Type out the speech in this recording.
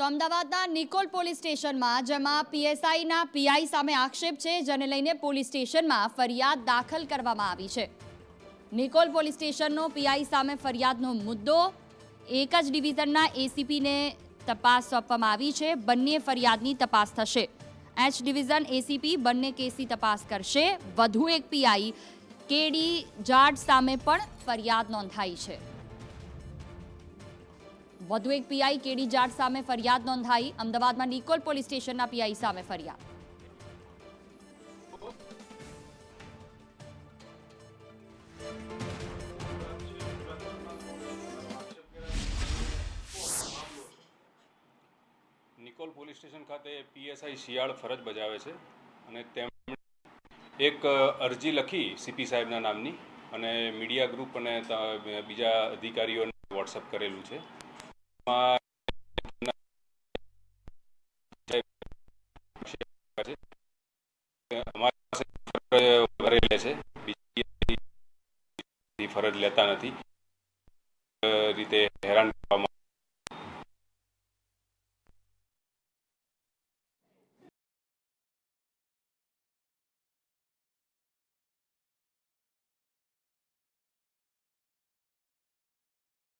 તો અમદાવાદના નિકોલ પોલીસ સ્ટેશનમાં, જેમાં પીએસઆઈના પીઆઈ સામે આક્ષેપ છે, જેને લઈને પોલીસ સ્ટેશનમાં ફરિયાદ દાખલ કરવામાં આવી છે. નિકોલ પોલીસ સ્ટેશનનો પીઆઈ સામે ફરિયાદનો મુદ્દો, એક જ ડિવિઝનના એસીપીને તપાસ સોંપવામાં આવી છે, બંને ફરિયાદની તપાસ થશે. એચ ડિવિઝન એસીપી બંને કેસની તપાસ કરશે. વધુ એક પીઆઈ, કેડી જાડ સામે પણ ફરિયાદ નોંધાઈ છે. વધુ એક પીઆઈ કેડી જાટ સામે ફરિયાદ નોંધાઈ. અમદાવાદમાં નિકોલ પોલીસ સ્ટેશનના પીઆઈ સામે ફરિયાદ. નિકોલ પોલીસ સ્ટેશન ખાતે પીએસઆઈ શિયાળ ફરજ બજાવે છે અને તેમણે એક અરજી લખી સીપી સાહેબના નામની અને મીડિયા ગ્રુપ અને બીજા અધિકારીઓને વોટ્સઅપ કરેલું છે. ભરેલે છે બીજી ફરજ લેતા નથી. રીતે હેરાન કરવામાં